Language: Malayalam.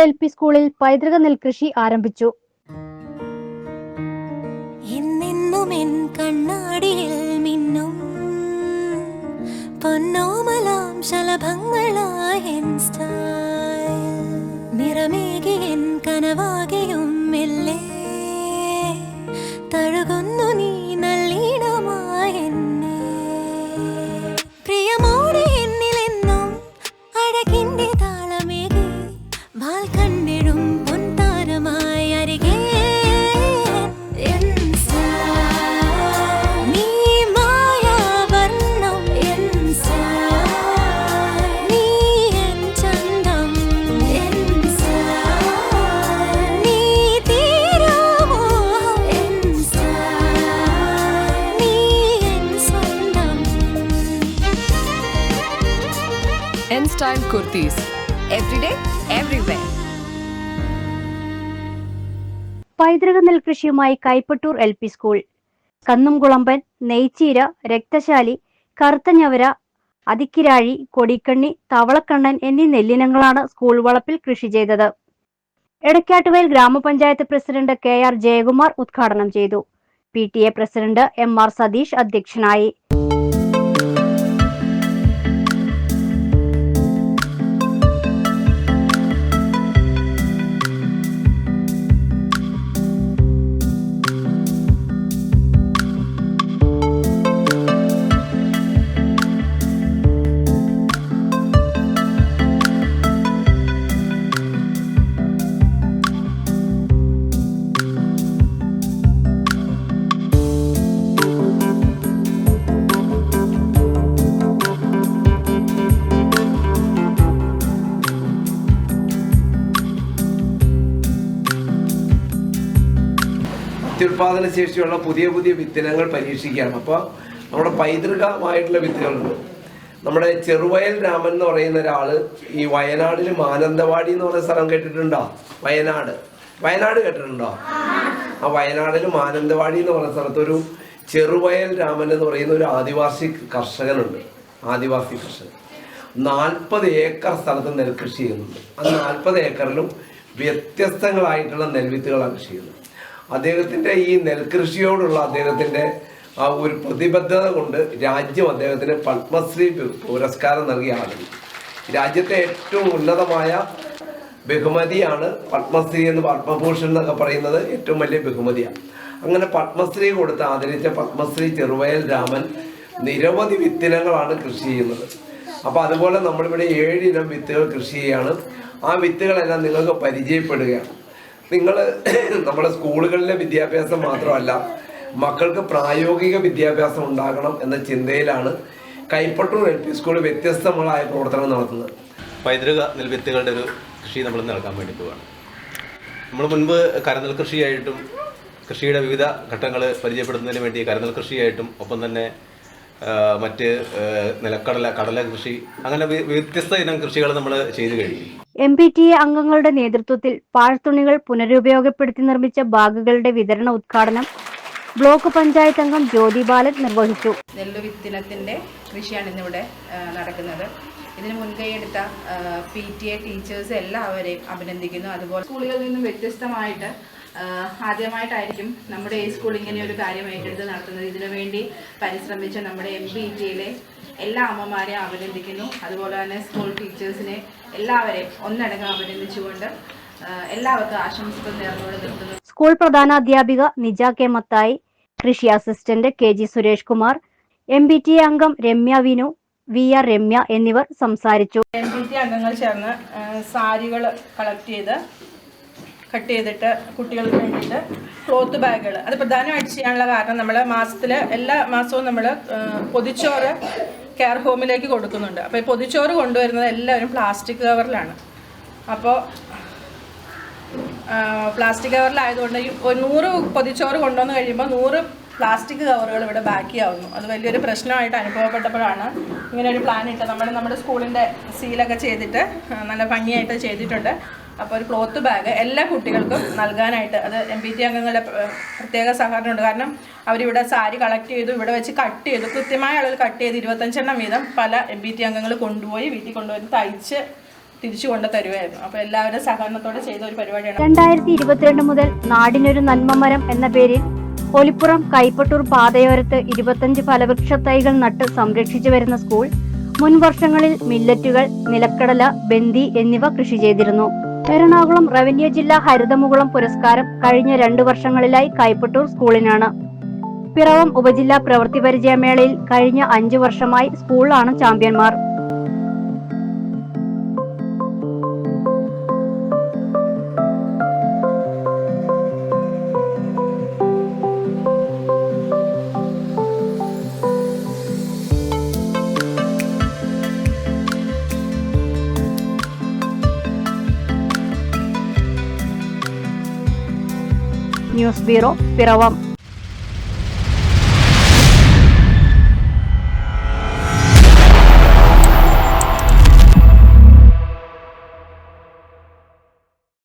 എൽ പി സ്കൂളിൽ പൈതൃക നെൽകൃഷി ആരംഭിച്ചു. എന്നെന്നും എൻ കണ്ണാടിയിൽ മിന്നും പൊന്നോമലാം ശലഭങ്ങളായ N കുർത്തീസ്. Everyday, everywhere. പൈതൃക നെൽകൃഷിയുമായി കൈപ്പട്ടൂർ എൽ പി സ്കൂൾ കന്നുംകുളമ്പൻ നെയ്ച്ചീര രക്തശാലി കറുത്തഞ്ഞവര അതിക്കിരാഴി കൊടിക്കണ്ണി തവളക്കണ്ണൻ എന്നീ നെല്ലിനങ്ങളാണ് സ്കൂൾ വളപ്പിൽ കൃഷി ചെയ്തത് എടക്കാട്ടുവയൽ ഗ്രാമപഞ്ചായത്ത് പ്രസിഡന്റ് കെ ആർ ജയകുമാർ ഉദ്ഘാടനം ചെയ്തു P T A president M R Satheesh അധ്യക്ഷനായി അത്യുൽപാദന ശേഷിയുള്ള പുതിയ പുതിയ വിത്തിനങ്ങൾ പരീക്ഷിക്കുകയാണ്. അപ്പോൾ നമ്മുടെ പൈതൃകമായിട്ടുള്ള വിത്തുകളുണ്ട്. നമ്മുടെ ചെറുവയൽ രാമൻ എന്ന് പറയുന്ന ഒരാൾ ഈ വയനാടിൽ മാനന്തവാടി എന്ന് പറയുന്ന സ്ഥലം കേട്ടിട്ടുണ്ടോ? വയനാട്. വയനാട് കേട്ടിട്ടുണ്ടോ? ആ വയനാടിൽ മാനന്തവാടി എന്ന് പറയുന്ന സ്ഥലത്ത് ഒരു ചെറുവയൽ രാമൻ എന്ന് പറയുന്ന ഒരു ആദിവാസി കർഷകനുണ്ട്. ആദിവാസി കർഷകൻ. നാൽപ്പത് ഏക്കർ സ്ഥലത്ത് നെൽകൃഷി ചെയ്യുന്നുണ്ട്. ആ നാൽപ്പത് ഏക്കറിലും വ്യത്യസ്തങ്ങളായിട്ടുള്ള നെൽവിത്തുകളാണ് കൃഷി ചെയ്യുന്നത്. അദ്ദേഹത്തിന്റെ ഈ നെൽകൃഷിയോടുള്ള അദ്ദേഹത്തിന്റെ ആ ഒരു പ്രതിബദ്ധത കൊണ്ട് രാജ്യം അദ്ദേഹത്തിന് പത്മശ്രീ പുരസ്കാരം നൽകിയ ആളുകൾ രാജ്യത്തെ ഏറ്റവും ഉന്നതമായ ബഹുമതിയാണ് പത്മശ്രീ എന്ന് പത്മഭൂഷൺ എന്നൊക്കെ പറയുന്നത് ഏറ്റവും വലിയ ബഹുമതിയാണ്. അങ്ങനെ പത്മശ്രീ കൊടുത്ത് ആദരിച്ച പത്മശ്രീ ചെറുവയൽ രാമൻ നിരവധി വിത്തിനങ്ങളാണ് കൃഷി ചെയ്യുന്നത്. അപ്പോൾ അതുപോലെ നമ്മളിവിടെ ഏഴിനം വിത്തുകൾ കൃഷി ചെയ്യുകയാണ് ആ വിത്തുകളെല്ലാം നിങ്ങൾക്ക് പരിചയപ്പെടുകയാണ്. നിങ്ങൾ നമ്മുടെ സ്കൂളുകളിലെ വിദ്യാഭ്യാസം മാത്രമല്ല മക്കൾക്ക് പ്രായോഗിക വിദ്യാഭ്യാസം ഉണ്ടാകണം എന്ന ചിന്തയിലാണ് കൈപ്പട്ടൂർ എൽ പി സ്കൂൾ വ്യത്യസ്തമായ പ്രവർത്തനം നടത്തുന്നത്. പൈതൃക നെൽവിത്തുകളുടെ ഒരു കൃഷി നമ്മൾ നടക്കാൻ വേണ്ടി പോവുകയാണ്. നമ്മൾ മുൻപ് കരനെൽ കൃഷിയായിട്ടും കൃഷിയുടെ വിവിധ ഘട്ടങ്ങൾ പരിചയപ്പെടുത്തുന്നതിന് വേണ്ടി കരനെൽ കൃഷിയായിട്ടും ഒപ്പം തന്നെ മറ്റ് നിലക്കടല കടല കൃഷി അങ്ങനെ വ്യത്യസ്ത ഇനം കൃഷികൾ നമ്മൾ ചെയ്തു കഴിഞ്ഞു. എം പി ടി എ അംഗങ്ങളുടെ നേതൃത്വത്തിൽ പാഴ്ത്തുണികൾ പുനരുപയോഗപ്പെടുത്തി നിർമ്മിച്ച ബാഗുകളുടെ വിതരണ ഉദ്ഘാടനം ബ്ലോക്ക് പഞ്ചായത്ത് അംഗം ജ്യോതി ബാലൻ നിർവഹിച്ചു. നെല്ല് വിത്തിനത്തിന്റെ കൃഷിയാണ് ഇന്നിവിടെ നടക്കുന്നത്. ഇതിന് മുൻകൈ എടുത്ത പി ടി എ ടീച്ചേഴ്സ് എല്ലാവരെയും അഭിനന്ദിക്കുന്നു. അതുപോലെ സ്കൂളുകളിൽ നിന്നും വ്യത്യസ്തമായിട്ട് ആദ്യമായിട്ടായിരിക്കും നമ്മുടെ ഈ സ്കൂൾ ഇങ്ങനെ ഒരു കാര്യം ഏറ്റെടുത്ത് നടത്തുന്നത്. ഇതിനു വേണ്ടി പരിശ്രമിച്ച നമ്മുടെ എം ബി ടിയിലെ എല്ലാ അമ്മമാരെയും അഭിനന്ദിക്കുന്നു. അതുപോലെ തന്നെ സ്കൂൾ ടീച്ചേഴ്സിനെ എല്ലാവരെയും ഒന്നടങ്കം അഭിനന്ദിച്ചുകൊണ്ട് എല്ലാവർക്കും ആശംസകൾ നേർന്നുകൊണ്ട് നിർത്തുന്നു. സ്കൂൾ പ്രധാനാധ്യാപിക നിജ കെ മത്തായി കൃഷി assistant K G Suresh Kumar M B T അംഗം രമ്യ വിനു വി ആർ രമ്യ എന്നിവർ സംസാരിച്ചു. എം ബി ടി അംഗങ്ങൾ ചേർന്ന് സാരികൾ കളക്ട് ചെയ്ത് കട്ട് ചെയ്തിട്ട് കുട്ടികൾക്ക് വേണ്ടിയിട്ട് ക്ലോത്ത് ബാഗുകൾ അത് പ്രധാനമായിട്ട് ചെയ്യാനുള്ള കാരണം നമ്മൾ മാസത്തിൽ എല്ലാ മാസവും നമ്മൾ പൊതിച്ചോറ് കെയർ ഹോമിലേക്ക് കൊടുക്കുന്നുണ്ട്. അപ്പോൾ ഈ പൊതിച്ചോറ് കൊണ്ടുവരുന്നത് എല്ലാവരും പ്ലാസ്റ്റിക് കവറിലാണ് അപ്പോൾ പ്ലാസ്റ്റിക് കവറിലായതുകൊണ്ട് ഈ ഒരു നൂറ് പൊതിച്ചോറ് കൊണ്ടുവന്ന് കഴിയുമ്പോൾ നൂറ് പ്ലാസ്റ്റിക് കവറുകൾ ഇവിടെ ബാക്കിയാവുന്നു. അത് വലിയൊരു പ്രശ്നമായിട്ട് അനുഭവപ്പെട്ടപ്പോഴാണ് ഇങ്ങനെ ഒരു പ്ലാൻ ഇട്ട് നമ്മൾ നമ്മുടെ സ്കൂളിന്റെ സീലൊക്കെ ചെയ്തിട്ട് നല്ല ഭംഗിയായിട്ട് ചെയ്തിട്ടുണ്ട്. അപ്പോൾ ഒരു ക്ലോത്ത് ബാഗ് എല്ലാ കുട്ടികൾക്കും നൽകാനായിട്ട് അത് എം പി ടി അംഗങ്ങളുടെ പ്ര- പ്രത്യേക സഹകരണമുണ്ട്. കാരണം അവരിവിടെ സാരി കളക്ട് ചെയ്തു ഇവിടെ വെച്ച് കട്ട് ചെയ്തു. കൃത്യമായ അളവിൽ കട്ട് ചെയ്ത് ഇരുപത്തഞ്ചെണ്ണം വീതം പല എം പി ടി അംഗങ്ങൾ കൊണ്ടുപോയി വീട്ടിൽ കൊണ്ടുപോയി തയ്ച്ച് തിരിച്ചു കൊണ്ട് തരുമായിരുന്നു അപ്പോൾ എല്ലാവരും സഹകരണത്തോടെ ചെയ്ത ഒരു പരിപാടിയാണ്. രണ്ടായിരത്തി ഇരുപത്തിരണ്ട് മുതൽ നാടിനൊരു നന്മമരം എന്ന പേരിൽ ഒലിപ്പുറം കൈപ്പട്ടൂർ പാതയോരത്ത് ഇരുപത്തഞ്ച് ഫലവൃക്ഷ തൈകൾ നട്ട് സംരക്ഷിച്ചു വരുന്ന സ്കൂൾ മുൻ വർഷങ്ങളിൽ മില്ലറ്റുകൾ നിലക്കടല ബന്ദി എന്നിവ കൃഷി ചെയ്തിരുന്നു. എറണാകുളം റവന്യൂ ജില്ലാ ഹരിതമുകുളം പുരസ്കാരം കഴിഞ്ഞ രണ്ടു വർഷങ്ങളിലായി കൈപ്പട്ടൂർ സ്കൂളിനാണ്. പിറവം ഉപജില്ലാ പ്രവൃത്തി പരിചയമേളയിൽ കഴിഞ്ഞ അഞ്ചു വർഷമായി സ്കൂളാണ് ചാമ്പ്യന്മാർ. News bureau Piravom